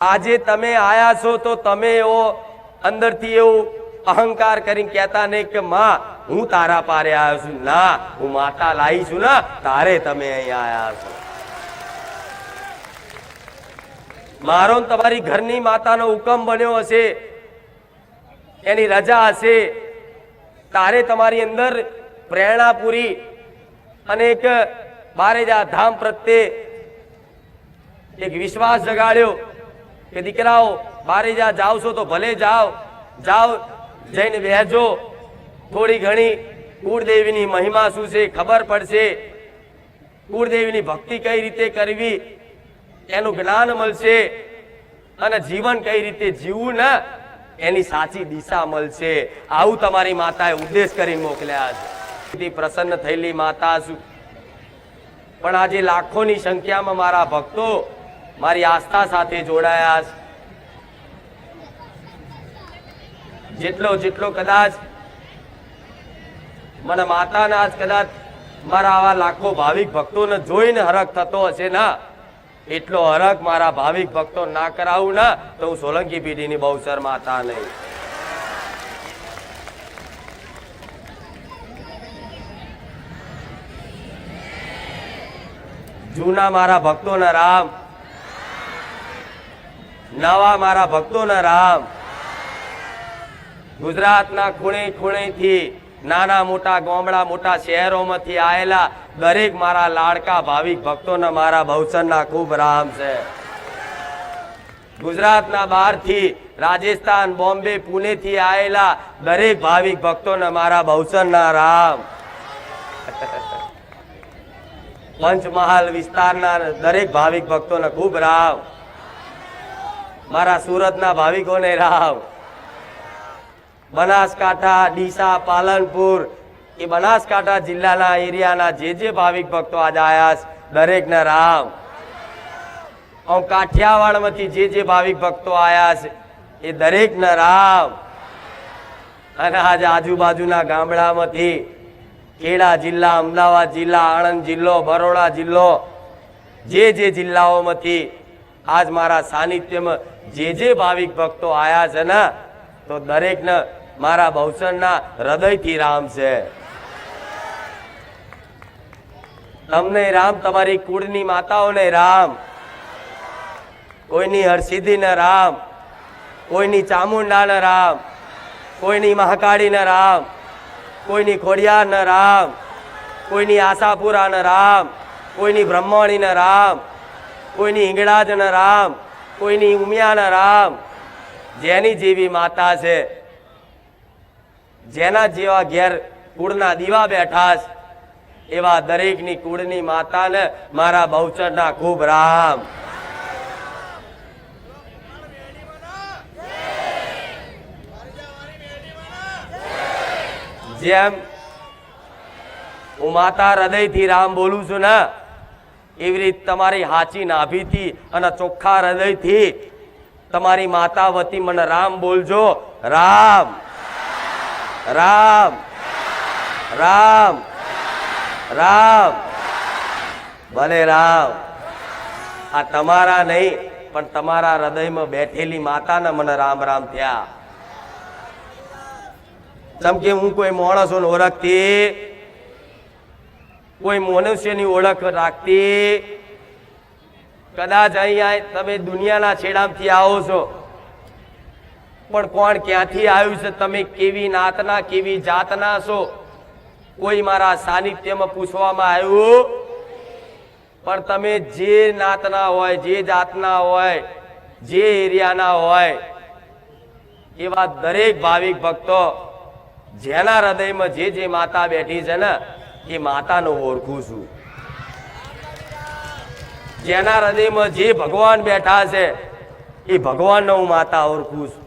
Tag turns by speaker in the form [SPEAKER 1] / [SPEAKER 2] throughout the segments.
[SPEAKER 1] આજે તમે આયા છો તો તમે એવો અંદરથી એવું અહંકાર કરીને કહેતા નહીં કે, માં, હું તારા પારે આવ્યો છું. ના, હું માતા લાવી છું ના, તારે તમે અહીંયા આયા છો. મારો તમારી ઘરની માતાનો હુકમ બન્યો હશે, એની રજા હશે, તારે તમારી અંદર પ્રેરણા પૂરી અને એક બારેજા ધામ પ્રત્યે એક વિશ્વાસ જગાડ્યો. કે દીકરાઓ, બારે જા જાઓ છો તો ભલે જાઓ જાઓ, જઈને બેહજો. થોડી ઘણી કુળદેવીની મહિમા શું છે ખબર પડશે. કુળદેવીની ભક્તિ કઈ રીતે કરવી એનું જ્ઞાન મળશે અને જીવન કઈ રીતે જીવવું ને એની સાચી દિશા મળશે. આવું તમારી માતાએ ઉદ્દેશ કરી મોકલ્યા છે. પ્રસન્ન થયેલી માતા પણ આજે લાખોની સંખ્યામાં મારા ભક્તો મારી આસ્થા સાથે જોડાયા જેટલો જેટલો કદાચ મને માતાના જ કદાચ મારા આવા લાખો ભાવિક ભક્તોને જોઈને હરખ થતો હશે ના, એટલો હરખ મારા ભાવિક ભક્તો ના કરાવું ના, તો હું સોલંકી પેઢીની બહુ માતા નહીં. જૂના મારા ભક્તોના રામ નવા મારા ભક્તોના રામ. ગુજરાતના ખૂણે ખૂણેથી નાના મોટા ગામડા મોટા શહેરોમાંથી આવેલા દરેક મારા લાડકા ભાવિક ભક્તોના મારા ભવસરના ખૂબ રામ છે. ગુજરાતના બહારથી રાજસ્થાન, બોમ્બે, પુણેથી આવેલા દરેક ભાવિક ભક્તોના મારા ભવસરના રામ. પંચમહાલ વિસ્તારના દરેક ભાવિક ભક્તોને ખૂબ રામ. મારા સુરતના ભાવિકોને રામ બનાસકાંઠા ડીસા પાલનપુર એ બનાસકાંઠા જિલ્લાના એરિયાના જે જે ભાવિક ભક્તો આજે આવ્યા છે, દરેકને રામ. આમ કાઠિયાવાડમાંથી જે જે ભાવિક ભક્તો આવ્યા છે એ દરેકને રામ. અને આજે આજુબાજુના ગામડામાંથી ખેડા જિલ્લા અમદાવાદ જિલ્લા આણંદ જિલ્લો બરોડા જિલ્લો જે જે જિલ્લાઓમાંથી આજ મારા સાનિધ્યમાં જે જે ભાવિક ભક્તો આયા છે ને, તો દરેકને મારા બહુસરના હૃદયથી રામ છે. તમને રામ, તમારી કુળની માતાઓને રામ. કોઈની હરસિદ્ધિને રામ, કોઈની ચામુંડાને રામ, કોઈની મહાકાળીને રામ, કોઈની ખોડિયારને રામ, કોઈની આશાપુરાને રામ, કોઈની બ્રહ્માણીને રામ કોઈની હિંગળાજને રામ કોઈની ઉમિયાના રામ. જેની જેવી માતા છે, જેના જેવા ઘેર કુળના દીવા બેઠા છે, એવા દરેકની કુળની માતાને મારા બહુચરના ખૂબ રામ. જેમ હું માતા હૃદયથી રામ બોલું છું ને એવી રીતે તમારી હાચી નાભીથી અને ચોખ્ખા હૃદયથી તમારી માતા વતી મને રામ બોલજો. રામ. રામ. રામ. રામ. ભલે રામ. આ તમારા નહીં, પણ તમારા હૃદયમાં બેઠેલી માતાને મને રામ રામ થયા. જેમ કે હું કોઈ માણસોને ઓળખતી કોઈ મનુષ્યની ઓળખ રાખતી. કદાચ અહીંયા તમે દુનિયાના છેડામથી આવો છો. પણ કોણ ક્યાંથી આવ્યું છે? તમે કેવી નાતના, કેવી જાતના છો? કોઈ મારા સાનિધ્યમાં પૂછવામાં આવ્યું? પણ તમે જે નાતના હોય, જે જાતના હોય, જે એરિયાના હોય, એવા દરેક ભાવિક ભક્તો જેના હૃદયમાં જે જે માતા બેઠી છે ને એ માતાનું ઓળખું છું. જેના હૃદયમાં જે ભગવાન બેઠા છે, એ ભગવાનનો હું માતા ઓળખું છું.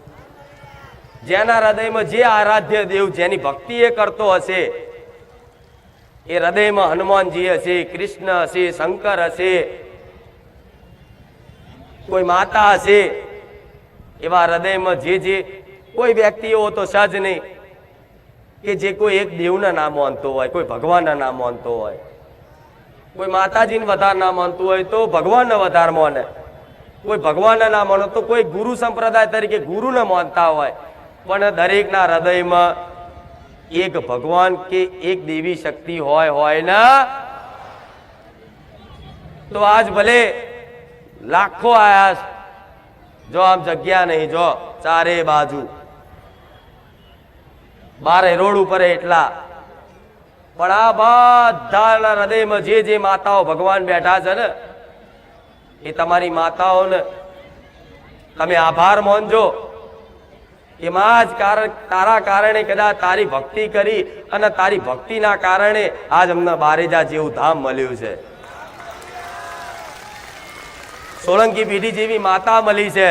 [SPEAKER 1] જેના હૃદયમાં જે આરાધ્ય દેવ જેની ભક્તિ એ કરતો હશે, એ હૃદયમાં હનુમાનજી હશે, કૃષ્ણ હશે, શંકર હશે, કોઈ માતા હશે, એવા હૃદયમાં જે જે કોઈ વ્યક્તિ એવો તો સજ નહીં. કે જે કોઈ એક દેવના નામ માનતો હોય, કોઈ ભગવાનના નામ માનતો હોય, કોઈ માતાજીને વધારે ના માનતું હોય તો ભગવાનને વધારે માને. કોઈ ભગવાનને ના માનો તો કોઈ ગુરુ સંપ્રદાય તરીકે ગુરુને માનતા હોય, પણ દરેકના હૃદયમાં એક ભગવાન કે એક દેવી શક્તિ હોય હોય ના? તો આજ ભલે લાખો આયા જો આમ જગ્યા નહીં, જો ચારે બાજુ બારે રોડ ઉપર એટલા. પણ આ બધાના હૃદયમાં જે જે માતાઓ ભગવાન બેઠા છે ને, એ તમારી માતાઓને તમે આભાર માનજો. એમાં જ કારણ, તારા કારણે કદાચ તારી ભક્તિ કરી અને તારી ભક્તિના કારણે આજ અમને બારેજા જેવું ધામ મળ્યું છે. સોલંકી પેઢી જેવી માતા મળી છે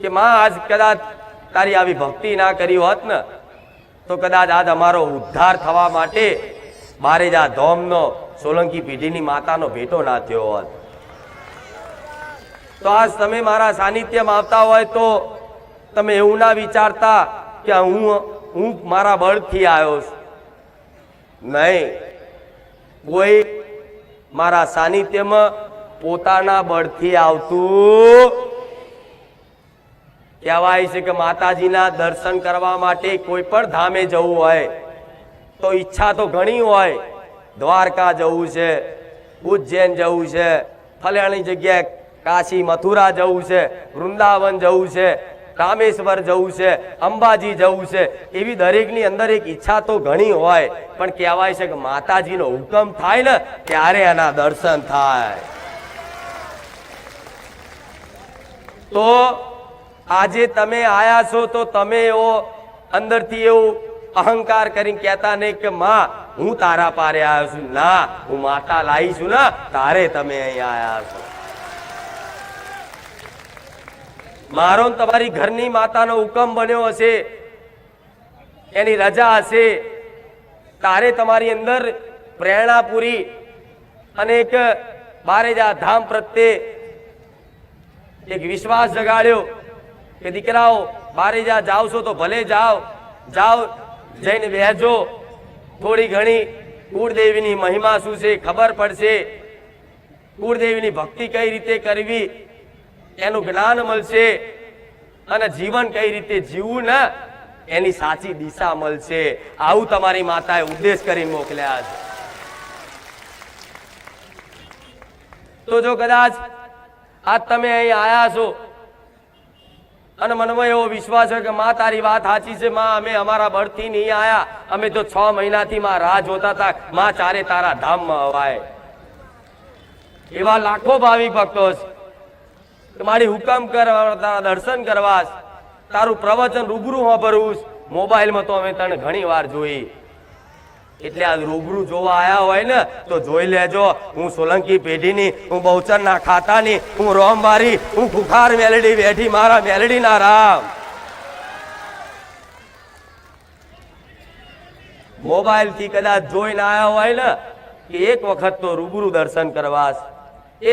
[SPEAKER 1] કે માં આજ કદાચ તારી આવી ભક્તિ ના કરી હોત ને તો કદાચ આજ અમારો ઉદ્ધાર થવા માટે બારે જ આ ધોમનો, સોલંકી પેઢીની માતાનો ભેટો ના થયો હોત. તો આજ તમે મારા સાનિધ્યમાં આવતા હોય તો તમે એવું ના વિચારતા કે હું હું મારા બળથી આવ્યો છું. નહીં. કોઈ મારા સાનિધ્યમાં પોતાના બળથી આવતું કહેવાય છે કે માતાજીના દર્શન કરવા માટે કોઈ પણ ધામે જવું હોય, તો ઈચ્છા તો ઘણી હોય. દ્વારકા જવું છે, ઉજ્જૈન જવું છે, ફલાણી જગ્યાએ કાશી મથુરા જવું છે, વૃંદાવન જવું છે, રામેશ્વર જવું છે, અંબાજી જવું છે, એવી દરેકની અંદર એક ઈચ્છા તો ઘણી હોય. પણ કહેવાય છે કે માતાજીનો હુકમ થાય ને, ત્યારે એના દર્શન થાય. તો આજે તમે આયા છો તો તમે એવો અંદરથી એવું અહંકાર કરીને કહેતા નહીં કે, માં, હું તારા પારે આવ્યો છું. ના, હું માતા લાવી છું ને, તારે તમે અહીંયા આવ્યા છો. મારો તમારી ઘરની માતાનો હુકમ બન્યો હશે, એની રજા હશે, તારે તમારી અંદર પ્રેરણા પૂરી અને એક બારેજા ધામ પ્રત્યે એક વિશ્વાસ જગાડ્યો. કે દીકરાઓ, બારે જા જાઓ છો તો ભલે જાઓ જાઓ, જઈને બેસજો થોડી ઘણી કુળદેવીની મહિમા શું છે ખબર પડશે. કુળદેવીની ભક્તિ કઈ રીતે કરવી એનું જ્ઞાન મળશે અને જીવન કઈ રીતે જીવવું ને એની સાચી દિશા મળશે. આવું તમારી માતાએ ઉદ્દેશ કરી મોકલ્યા છે. તો જો કદાચ આજ તમે અહીં આવ્યા છો અને મનમાં એવો વિશ્વાસ છે કે માં, તારી વાત સાચી છે, માં, અમે અમારા બળથી નહીં આયા. અમે તો છ મહિનાથી માં રાહ જોતા હતા. માં, ચારે તારા ધામમાં અવાય. એવા લાખો ભાવિક ભક્તો છે. મારી હુકમ કરવા, તારા દર્શન કરવા તારું પ્રવચન રૂબરૂ છે. મોબાઈલમાં તો અમે તને ઘણી વાર જોઈ. એટલે આ રૂબરૂ જોવા આવ્યા હોય ને, તો જોઈ લેજો. હું સોલંકી પેઢીની, હું બહુચરના ખાતાની, હું રોમબારી હું ખુખાર મેલડી બેઠી મારા મેલડી ના રામ. મોબાઈલથી કદાચ જોઈને આયા હોય ને, કે એક વખત તો રૂબરૂ દર્શન કરવા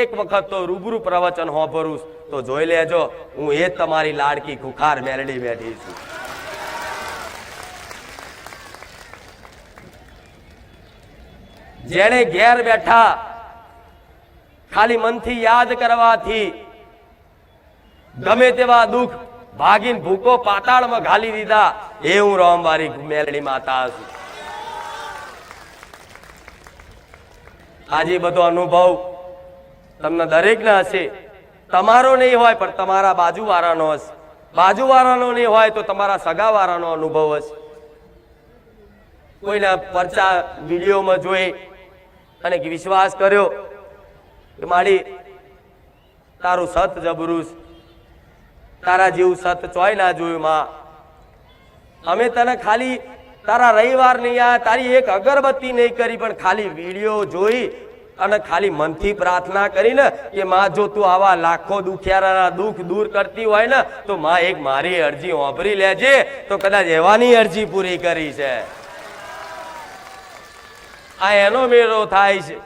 [SPEAKER 1] એક વખત તો રૂબરૂ પ્રવચન હોભરું તો જોઈ લેજો, હું એ તમારી લાડકી ખુખાર મેલડી બેઠી છું. જેણે ઘેર બેઠા ખાલી મનથી યાદ કરવાથી ગમે તેવા દુઃખ ભાગીને ભૂકો પાતાળમાં ઘાલી દીધા, એ હું રોમવારી મેલડી માતા છું. આજે બધો અનુભવ તમને દરેકના હશે. તમારો નહીં હોય, પણ તમારા બાજુવાળાનો હશે. બાજુવાળાનો નહીં હોય તો તમારા સગાવાળાનો અનુભવ હશે. કોઈના પરચા વિડીયોમાં જોઈ અને વિશ્વાસ કર્યો કે મારી તારું સત જબરું તારા જેવું સત ચોય ના જોયું માં. અમે તને ખાલી તારા રવિવાર નહીં આયા તારી એક અગરબત્તી નહીં કરી, પણ ખાલી વીડિયો જોઈ અને ખાલી મનથી પ્રાર્થના કરીને કે માં, જો તું આવા લાખો દુખિયારાના દુઃખ દૂર કરતી હોય ને, તો માં એક મારી અરજી ઓભરી લેજે. તો કદાચ એવાની અરજી પૂરી કરી છે. આ એનો મેળો થાય છે.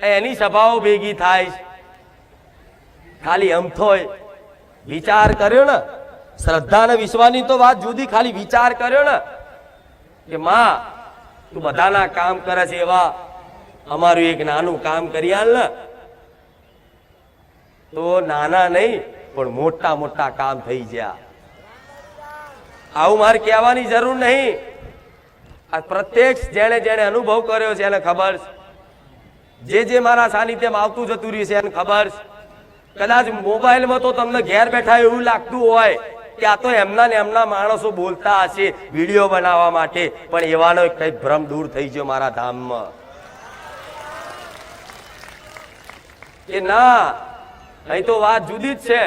[SPEAKER 1] એની સભાઓ ભેગી થાય છે. ખાલી અમથોય વિચાર કર્યો ને, શ્રદ્ધા અને વિશ્વાસની તો વાત જુદી, ખાલી વિચાર કર્યો ને, કે માં, તું બધાના કામ કરે છે એવા, અમારું એક નાનું કામ કરી આલ ને. તો નાના નહીં, પણ મોટા મોટા કામ થઈ ગયા આવું મારે કહેવાની જરૂર નહીં. આ પ્રત્યક્ષ જેણે જેણે અનુભવ કર્યો છે એને ખબર છે. જે જે મારા સાનિધ્યમાં આવતું જતું રહ્યું છે એને ખબર છે. કદાચ મોબાઈલમાં તો તમને ઘેર બેઠા એવું લાગતું હોય કે આ તો એમના ને એમના માણસો બોલતા હશે વીડિયો બનાવવા માટે, પણ એવાનો કંઈક ભ્રમ દૂર થઈ ગયો મારા ધામમાં. કે ના, અહીં તો વાત જુદી જ છે.